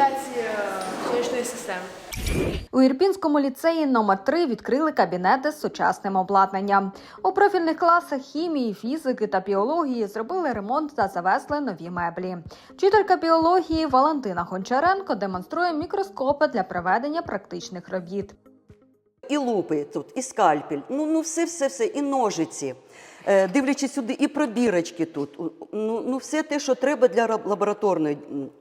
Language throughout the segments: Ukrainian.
імітації е, сонячної системи. У Ірпінському ліцеї номер 3 відкрили кабінети з сучасним обладнанням. У профільних класах хімії, фізики та біології зробили ремонт та завезли нові меблі. Вчителька біології Валентина Гончаренко демонструє мікроскопи для проведення практичних робіт. І лупи тут, і скальпель, ну, ну все, все, все, і ножиці. Е, дивлячись сюди, і пробірочки тут. Ну, ну все те, що треба для лабораторної,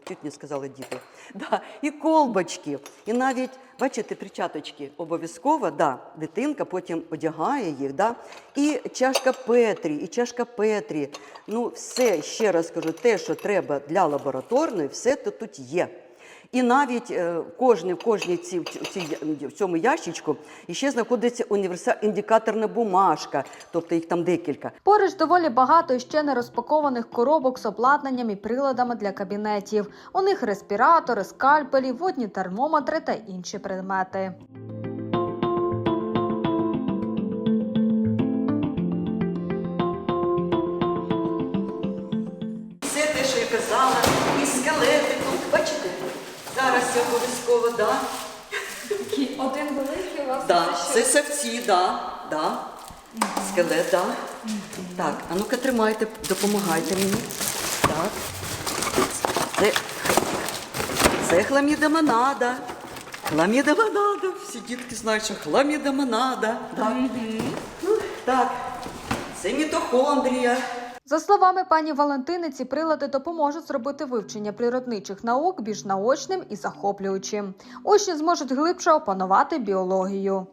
чуть не сказали діти. Да, і колбочки, і навіть, бачите, перчаточки обов'язково, да, дитинка потім одягає їх. Да, і чашка Петрі, і чашка Петрі. Ну, все, ще раз кажу, те, що треба для лабораторної, все тут, тут є. І навіть е, кожний, в кожній ці, в ці- в цьому ящичку ще знаходиться універсальна індикаторна бумажка, тобто їх там декілька. Поруч доволі багато ще не розпакованих коробок з обладнанням і приладами для кабінетів. У них респіратори, скальпелі, водні термометри та інші предмети. Все те, що я казала, і скелети тут, бачите? Зараз обов'язково, да. Один великий у вас Да, це савці, да, да. Скелет, да. Так, а ну-ка тримайте, допомагайте мені. Так. Це, це хламідомонада. Хламідомонада. Всі дітки знають, що хламідомонада. Да. Ну, Так. Це мітохондрія. За словами пані Валентини, ці прилади допоможуть зробити вивчення природничих наук більш наочним і захоплюючим. Учні зможуть глибше опанувати біологію.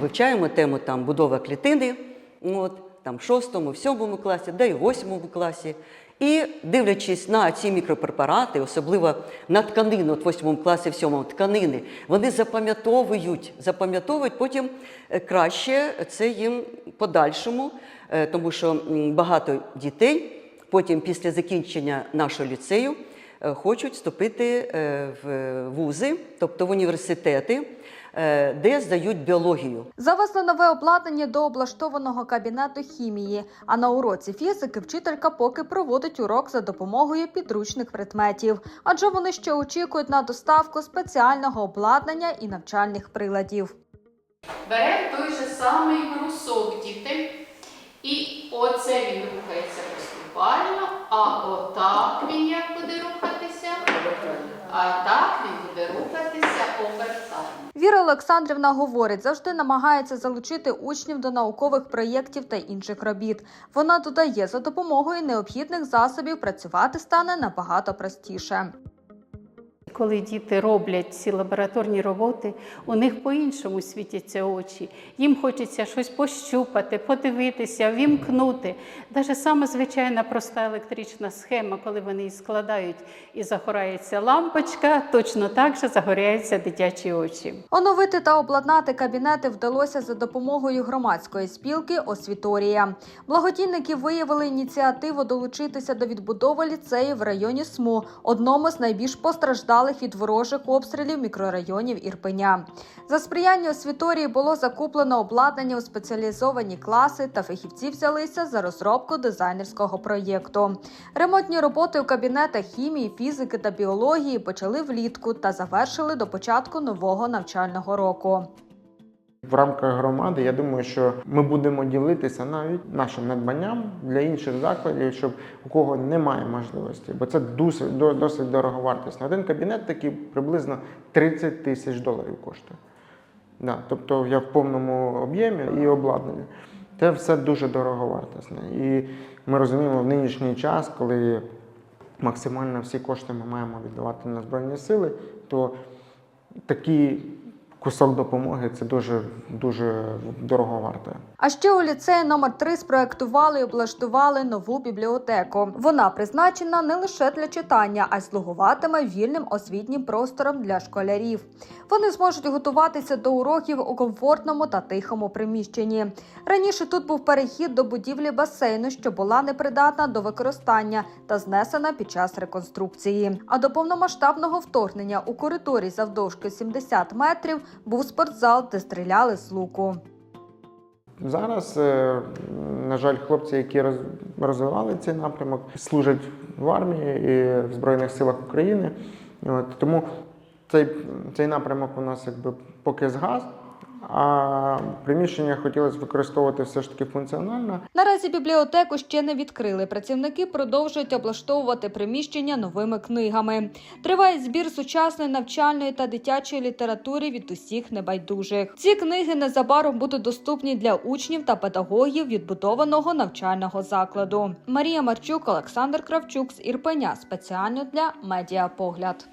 Вивчаємо тему там будова клітини, от, там шостому, в сьомому класі, да й восьмому класі. І дивлячись на ці мікропрепарати, особливо на тканину, от в класі, в тканини, вони запам'ятовують, запам'ятовують потім е, краще це їм подальшому, е, тому що багато дітей потім після закінчення нашого ліцею хочуть вступити е, в вузи, тобто в університети, е, де здають біологію. Завезли нове обладнання до облаштованого кабінету хімії. А на уроці фізики вчителька поки проводить урок за допомогою підручних предметів, адже вони ще очікують на доставку спеціального обладнання і навчальних приладів. Беремо той же самий брусок, діти. І оце він рухається поступально, а отак він як буде рухатися, а так він буде рухатися обертально. Віра Олександрівна говорить, завжди намагається залучити учнів до наукових проєктів та інших робіт. Вона додає, за допомогою необхідних засобів працювати стане набагато простіше. Коли діти роблять ці лабораторні роботи, у них по-іншому світяться очі. Їм хочеться щось пощупати, подивитися, вімкнути. Навіть саме звичайна проста електрична схема, коли вони її складають і загорається лампочка, точно так же загоряються дитячі очі. Оновити та обладнати кабінети вдалося за допомогою громадської спілки Освіторія. Благодійники виявили ініціативу долучитися до відбудови ліцею в районі СМУ, одному з найбільш постраждалих від ворожих обстрілів мікрорайонів Ірпеня. За сприяння освіторії було закуплено обладнання у спеціалізовані класи та фахівці взялися за розробку дизайнерського проєкту. Ремонтні роботи у кабінетах хімії, фізики та біології почали влітку та завершили до початку нового навчального року. В рамках громади я думаю, що ми будемо ділитися навіть нашим надбанням для інших закладів, щоб у кого немає можливості, бо це досить, до- досить дороговартісно. Один кабінет такий приблизно 30 тисяч доларів коштує. Да, тобто я в повному об'ємі і обладнання. Це все дуже дороговартісне. І ми розуміємо в нинішній час, коли максимально всі кошти ми маємо віддавати на Збройні сили, то такий кусок допомоги це дуже дуже дорого вартує. А ще у ліцеї номер 3 спроектували і облаштували нову бібліотеку. Вона призначена не лише для читання, а й слугуватиме вільним освітнім простором для школярів. Вони зможуть готуватися до уроків у комфортному та тихому приміщенні. Раніше тут був перехід до будівлі басейну, що була непридатна до використання та знесена під час реконструкції. А до повномасштабного вторгнення у коридорі завдовжки 70 метрів був спортзал, де стріляли з луку. Зараз, е, на жаль, хлопці, які роз- розвивали цей напрямок, служать в армії і в Збройних силах України. От, тому цей, цей напрямок у нас якби поки згас, а приміщення хотілося використовувати все ж таки функціонально. Наразі бібліотеку ще не відкрили. Працівники продовжують облаштовувати приміщення новими книгами. Триває збір сучасної навчальної та дитячої літератури від усіх небайдужих. Ці книги незабаром будуть доступні для учнів та педагогів відбудованого навчального закладу. Марія Марчук, Олександр Кравчук з Ірпеня спеціально для медіапогляд.